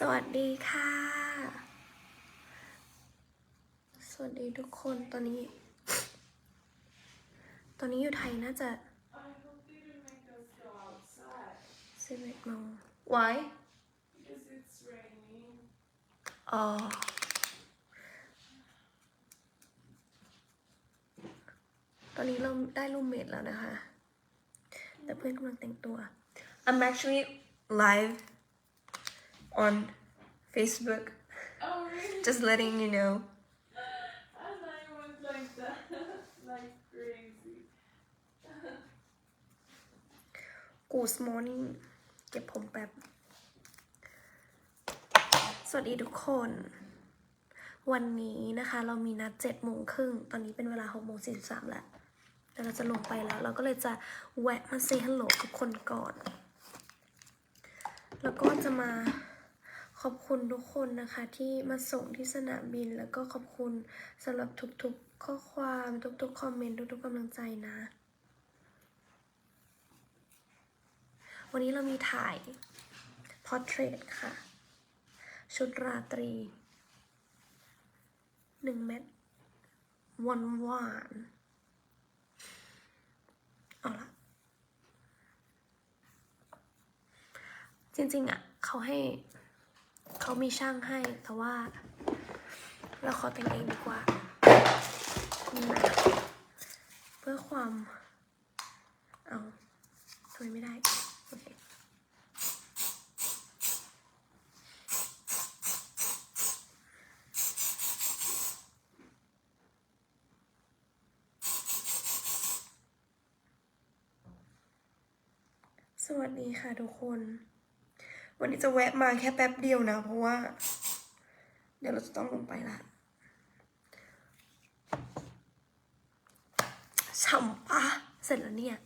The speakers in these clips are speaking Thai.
สวัสดีค่ะ สวัสดีทุกคนตอนนี้ ตอนนี้อยู่ไทยน่าจะ I hope they didn't make us go outside สิบเอ็ดโมง Why because it's raining. อ๋อตอนนี้เราได้รูมเมทแล้วนะคะ แต่เพื่อนกำลังแต่งตัว I'm actually live on Facebook Oh really? just letting you know And I went like that, like crazy. Good morning เก็บผมแป๊บ สวัสดีทุกคน วันนี้นะคะเรามีนัดเจ็ดโมงครึ่ง ตอนนี้เป็นเวลาหกโมงสี่สิบสามแล้วแต่เราจะลงไปแล้ว เราก็เลยจะแวะมาเซฮัลโหลทุกคนก่อน แล้วก็จะมา ขอบคุณทุกคนนะคะที่มาส่งที่สนามบิน แล้วก็ขอบคุณสำหรับทุกๆข้อความทุกๆคอมเมนต์ทุกๆกำลังใจนะ วันนี้เรามีถ่ายพอร์เทรตค่ะ ชุดราตรีหนึ่งเม็ดหวานหวานๆเอาละจริงๆอะ เขาให้ เขามีช่างให้ แต่ว่า เราขอแต่งเองดีกว่าเพื่อความ เอาทำไมไม่ได้โอเคสวัสดีค่ะทุกคน วันนี้จะแวะมาแค่แป๊บเดียวนะ เพราะว่า เดี๋ยวเราจะต้องลงไปละฉ่ำปะเสร็จแล้วเนี่ย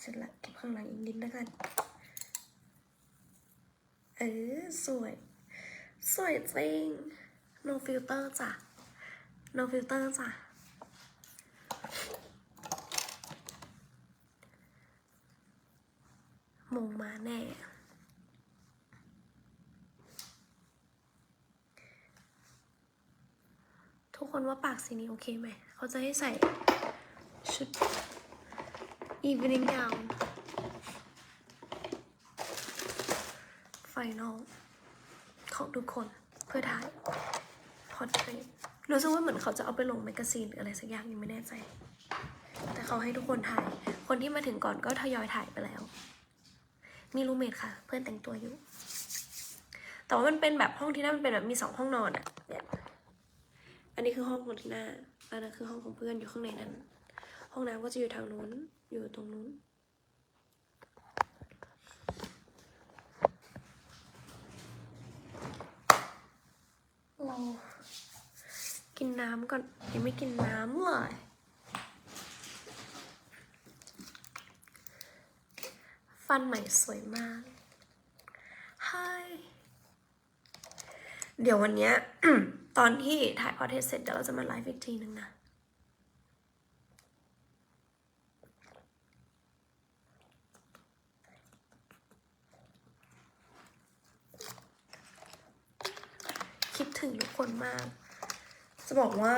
เสร็จละเก็บข้างหลังอีกนิดแล้วกัน เออ สวย สวยจริง no filter จ้ะ no filter จ้ะ มงมาแน่ ทุกคนว่าปากสีนี้โอเคไหม เขาจะให้ใส่ชุด evening gown final ของทุกคนเพื่อถ่าย portrait รู้สึกว่าเหมือนเขาจะเอาไปลงแมกกาซีนหรืออะไรสักอย่างยังไม่แน่ใจ แต่เขาให้ทุกคนถ่าย คนที่มาถึงก่อนก็ทยอยถ่ายไปแล้ว มีรูเมทค่ะ เพื่อนแต่งตัวอยู่ แต่ว่ามันเป็นแบบห้องที่น่ามันเป็นแบบมีสองห้องนอนอะเนี่ยอันนี้คือห้องของที่หน้าอันนั้นคือห้องของเพื่อนอยู่ข้างในนั้น ห้องน้ำก็จะอยู่ทางนู้น อยู่ตรงนู้นเรากินน้ำก่อนยังไม่กินน้ำเลย ฟันใหม่สวยมาก Hi เดี๋ยววันเนี้ยตอนที่ถ่ายพอเทสเสร็จเดี๋ยวเราจะมาไลฟ์อีกทีนึงนะคิดถึงทุกคนมาก จะบอกว่า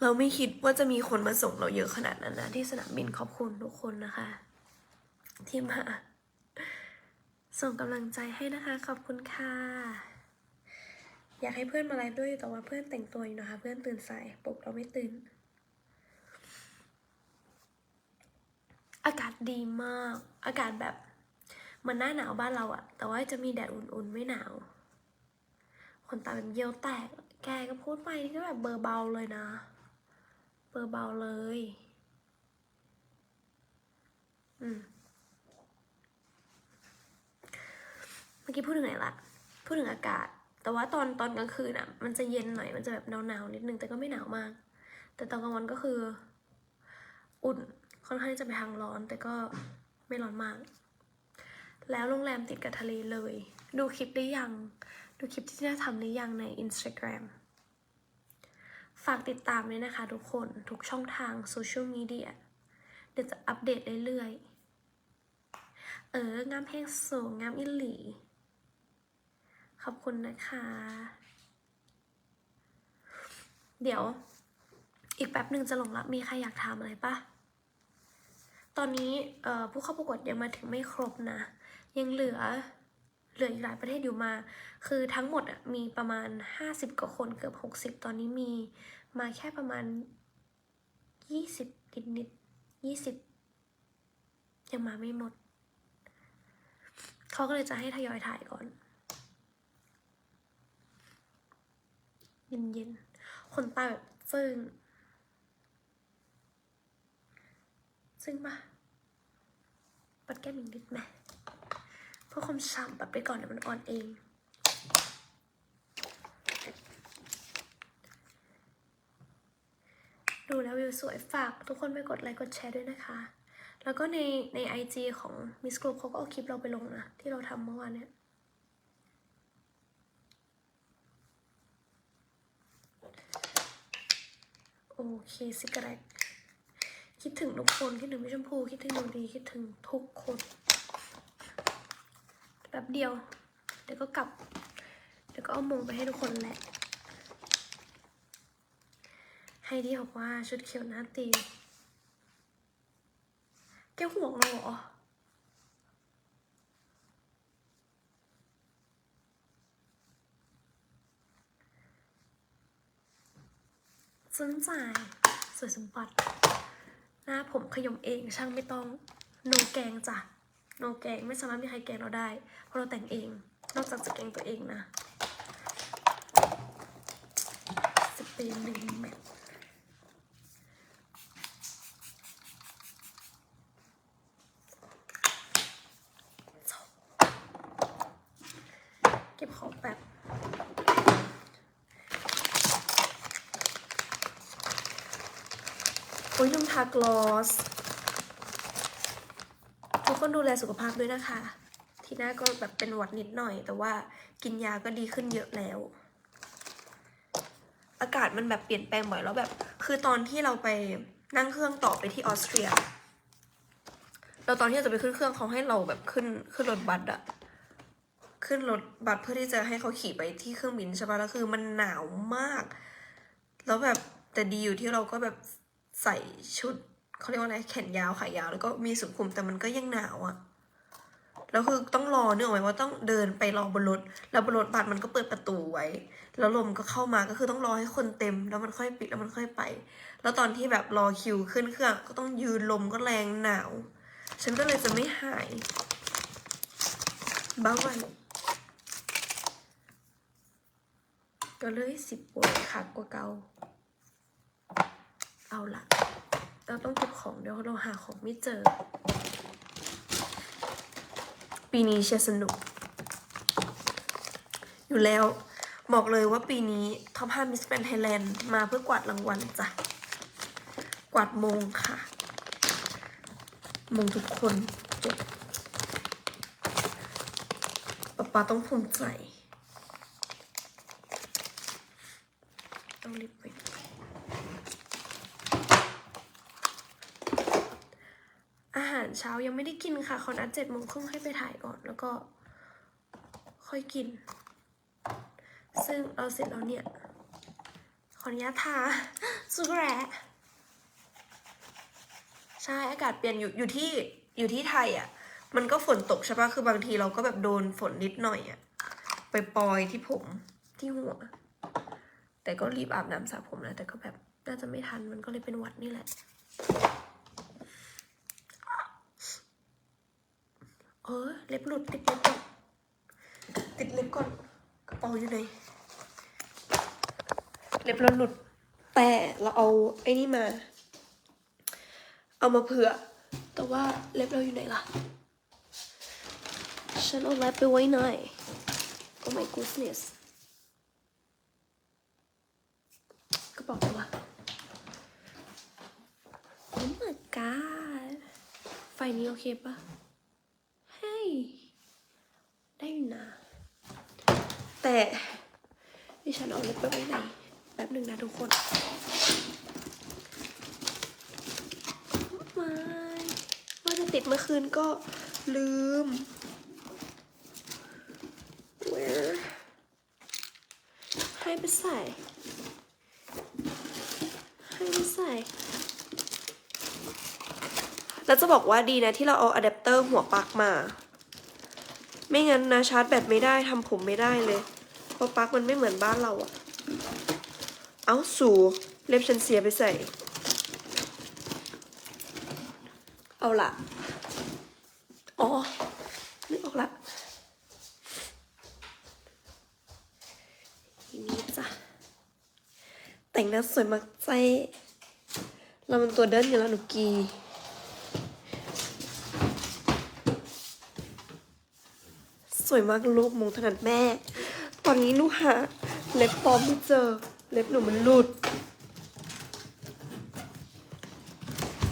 เราไม่คิดว่าจะมีคนมาส่งเราเยอะขนาดนั้นนะ ที่สนามบินขอบคุณทุกคนนะคะ ที่มา ส่งกำลังใจให้นะคะ ขอบคุณค่ะ อยากให้เพื่อนมาไลฟ์ด้วยแต่ว่าเพื่อนแต่งตัวอยู่นะคะ เพื่อนตื่นสายปลุกเราไม่ตื่น อากาศดีมาก อากาศแบบเหมันหน้าหนาวบ้านเราอะแต่ว่าจะมีแดดอุ่นๆไม่หนาวคนตาแบบเยี่ยวแตก แกก็พูดไปนี่ก็แบบเบอร์เบาเลยนะ เบอร์เบาเลย อืม เมื่อกี้พูดถึงไหนละพูดถึงอากาศ แต่ว่าตอนตอนกลางคืนอะ มันจะเย็นหน่อยมันจะแบบหนาวๆนิดนึงแต่ก็ไม่หนาวมาก แต่ตอนกลางวันก็คือ อุ่นค่อนข้างจะไปทางร้อน แต่ก็ไม่ร้อนมาก แล้วโรงแรมติดกับทะเลเลย ดูคลิปได้ยัง ดูคลิปที่น่าทำได้ยังใน Instagram ฝากติดตามด้วยนะคะทุกคน ทุกช่องทางโซเชียลมีเดียเดี๋ยวจะอัปเดตเรื่อยๆ เอองามเพลงสูงงามอิหลี ขอบคุณนะคะ เดี๋ยว อีกแป๊บหนึ่งจะลงละมีใครอยากถามอะไรปะตอนนี้ผู้เข้าประกวดยังมาถึงไม่ครบนะ ยังเหลือเหลืออีกหลายประเทศอยู่มา คือทั้งหมดมีประมาณห้าสิบกว่าคนเกือบหกสิบตอนนี้มีมาแค่ประมาณยี่สิบนิดนิดยี่สิบยังมาไม่หมด เขาก็เลยจะให้ทยอยถ่ายก่อน เย็นๆคนตาแบบซึ่งซึ่งปะปัดแก้มอีกนิดไหมเพื่อความฉ่ำปัดไปก่อนเดี๋ยวมันอ่อนเองดูแล้ววิวสวยฝาก ทุกคนไปกดไลค์กดแชร์ด้วยนะคะ แล้วก็ในใน IG ของ Miss Group เขาก็เอาคลิปเราไปลงนะ ที่เราทำเมื่อวานเนี่ย เคสิกระไรคิดถึงทุกคน คิดถึงพี่ชมพูคิดถึงดูดีคิดถึงทุกคนแป๊บเดียว เดี๋ยวก็กลับ เดี๋ยวก็เอามงไปให้ทุกคนแหละให้ดีบอกว่าชุดเขียวหน้าตีแกห่วงเราเหรอ ซึ้งใจสวยสมบัติ หน้าผมขยมเองช่างไม่ต้องโนแกงจ้ะโนแกงไม่สามารถมีใครแกงเราได้เพราะเราแต่งเอง นอกจากจะแกงตัวเองนะสเปนหนึ่งแมทเก็บของแบบ โอ้ยลืมทากลอส ทุกคนดูแลสุขภาพด้วยนะคะ ทีหน้าก็แบบเป็นหวัดนิดหน่อย แต่ว่ากินยาก็ดีขึ้นเยอะแล้ว อากาศมันแบบเปลี่ยนแปลงบ่อยแล้วแบบ คือตอนที่เราไปนั่งเครื่องต่อไปที่ออสเตรียเราตอนที่จะไปขึ้นเครื่องเขาให้เราแบบขึ้นขึ้นรถบัสอะขึ้นรถบัสเพื่อที่จะให้เขาขี่ไปที่เครื่องบินใช่ปะแล้วคือมันหนาวมาก แล้วแบบแต่ดีอยู่ที่เราก็แบบ ใส่ชุดเขาเรียกว่าอะไรแขนยาวขายาว แล้วก็มีสุดขุมแต่มันก็ยังหนาวอะแล้วคือต้องรอเนื่องไว้ว่าต้องเดินไปรอบนรถแล้วบนรถบัสมันก็เปิดประตูไว้ แล้วลมก็เข้ามาก็คือต้องรอให้คนเต็ม แล้วมันค่อยปิดแล้วมันค่อยไป แล้วตอนที่แบบรอคิวขึ้นเครื่อง ก็ต้องยืนลมก็แรงหนาว ฉันก็เลยจะไม่หายบ้าวันก็เลยสิบปวดขาดกว่าเกา เอาละเราต้องเก็บของเดี๋ยวเราหาของไม่เจอ ปีนี้เชียร์สนุก อยู่แล้ว บอกเลยว่าปีนี้ท็อป5 Miss Grand Thailand มาเพื่อกวาดรางวัลจ้ะ กวาดมงค่ะ มงทุกคนจบป๊าป๊าต้องภูมิใจ ต้องรีบไป อาหาร เช้ายังไม่ได้กินค่ะเขานัดเจ็ดโมงครึ่งให้ไปถ่ายก่อน แล้วก็ ค่อยกิน ซึ่งเราเสร็จแล้วเนี่ย ขออนุญาตทาสุกแร้ใช่อากาศเปลี่ยนอยู่อยู่ที่อยู่ที่ไทยอะ มันก็ฝนตกใช่ปะคือบางทีเราก็แบบโดนฝนนิดหน่อยอะไปปลอยที่ผมที่หัว แต่ก็รีบอาบน้ำสระผมนะแต่ก็แบบน่าจะไม่ทันมันก็เลยเป็นวัดนี่แหละ เออเล็บหลุดติดเล็บก่อนติดเล็บก่อนกระเป๋าอยู่ไหนเล็บเราหลุด แต่เราเอาไอ้นี่มา เอามาเผื่อ แต่ว่าเล็บเราอยู่ไหนล่ะ ฉันเอาเล็บไปไว้ไหน Oh my goodness กระเป๋าอะไรวะ Oh my god ไฟนี้โอเคปะเฮ้ย ได้นะ แต่ดิฉันเอาเล็บไปไว้ไหนแป๊บหนึ่งนะทุกคนไม่ว่าจะติดเมื่อคืนก็ลืม where ไปใส่ ให้ไปใส่ แล้วจะบอกว่าดีนะที่เราเอาอะแดปเตอร์หัวปลั๊กมา ไม่งั้นนะชาร์จแบตไม่ได้ทำผมไม่ได้เลย เพราะปลั๊กมันไม่เหมือนบ้านเราอะเอาสูเล็บฉันเสียไปใส่ เอาละอ๋อนึกออกละทีนี้จ้ะแต่งหน้าสวยมากใจเรามันตัวเดินอยู่แล้วหนูกี วยมากลูกมงถนัดแม่ ตอนนี้หนูหาเล็บปลอมไม่เจอ เล็บหนูมันหลุด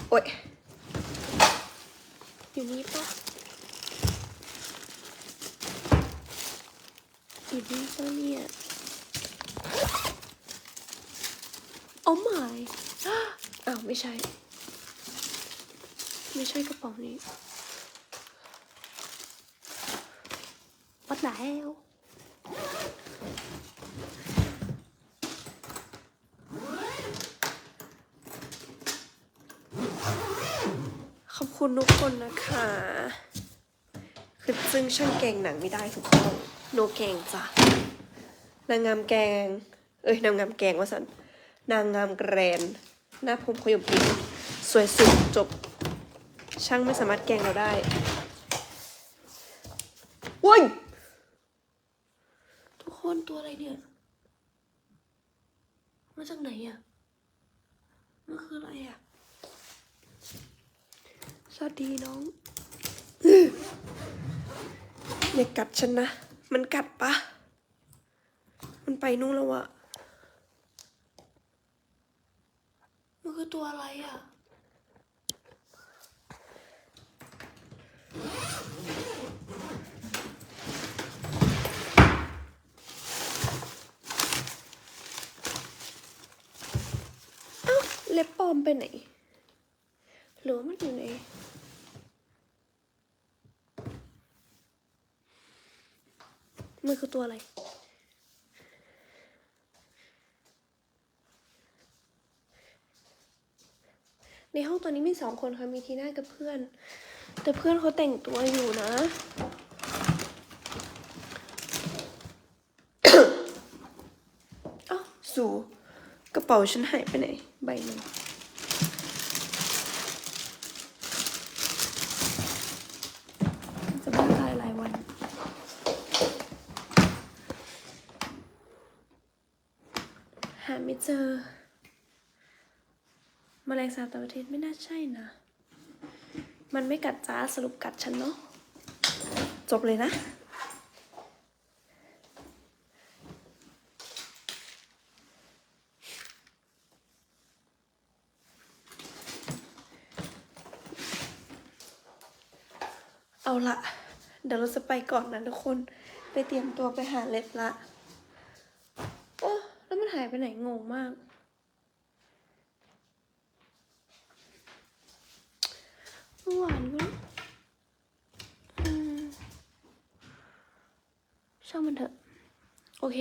โอ๊ยอยู่นี่ปะอยู่นี่ปะเนี่ยโอ้ my อ้าวไม่ใช่ ไม่ใช่กระเป๋านี้วัด แล้วขอบคุณทุกคนนะคะ คือซึ่งช่างแกงหนังไม่ได้ถูกต้องโนแกงจ้ะนางงามแกง เอ้ยนางงามแกงว่าสันนางงามแกรน หน้าผมขยมพิงสวยสุดจบ ช่างไม่สามารถแกงเราได้ว้ย ตัวอะไรเนี่ย มาจากไหนอะ มันคืออะไรอะ สวัสดีน้องอย่ากัดฉันนะ มันกัดปะ มันไปนู่นแล้วอะมันคือตัวอะไรอะ เล็บปลอมไปไหน หรือว่ามันอยู่ในมันคือตัวอะไร ในห้องตอนนี้มีสองคนค่ะ มีทีน่ากับเพื่อน แต่เพื่อนเขาแต่งตัวอยู่นะ อ้าสู กระเป๋าฉันหายไปไหน ใบหนึ่งจะบ้าตายหลายวัน หาไม่เจอแมลงสาบต่างประเทศไม่น่าใช่นะ มันไม่กัดจ้าสรุปกัดฉันเนาะจบเลยนะ เอาละ เดี๋ยวเราจะไปก่อนนะทุกคน ไปเตรียมตัวไปหาเล็บละ โอ้ แล้วมันหายไปไหนงงมากเมื่อวานก็ช่างมันเถอะ โอเค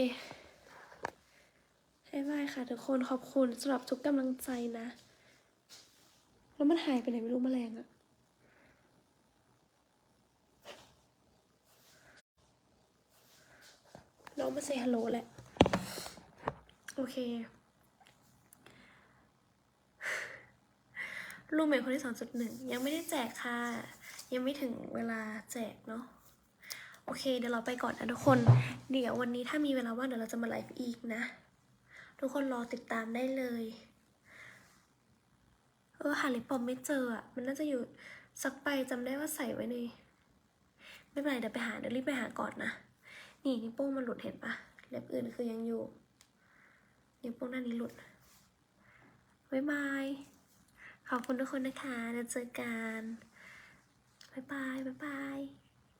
บ๊ายบายค่ะทุกคนขอบคุณสำหรับทุกกำลังใจนะ แล้วมันหายไปไหนไม่รู้แมลงอะ น้องมาเซฮัลโหลแหละ โอเค รูมเมทคนที่สองจุดหนึ่งยังไม่ได้แจกค่ะ ยังไม่ถึงเวลาแจกเนาะโอเค เดี๋ยวเราไปก่อนนะทุกคน เดี๋ยววันนี้ถ้ามีเวลาว่างเดี๋ยวเราจะมาไลฟ์อีกนะ ทุกคนรอติดตามได้เลย เออหาลิปปอมไม่เจออะ มันน่าจะอยู่สักใบจำได้ว่าใส่ไว้ใน ไม่เป็นไรเดี๋ยวไปหาเดี๋ยวรีบไปหาก่อนนะ นี่นิ้วโป้งมันหลุดเห็นปะเล็บอื่นคือยังอยู่นิ้วโป้งด้านี้หลุดบ๊ายบาย ขอบคุณทุกคนนะคะแล้วเจอกันบ๊ายบายบ๊ายบาย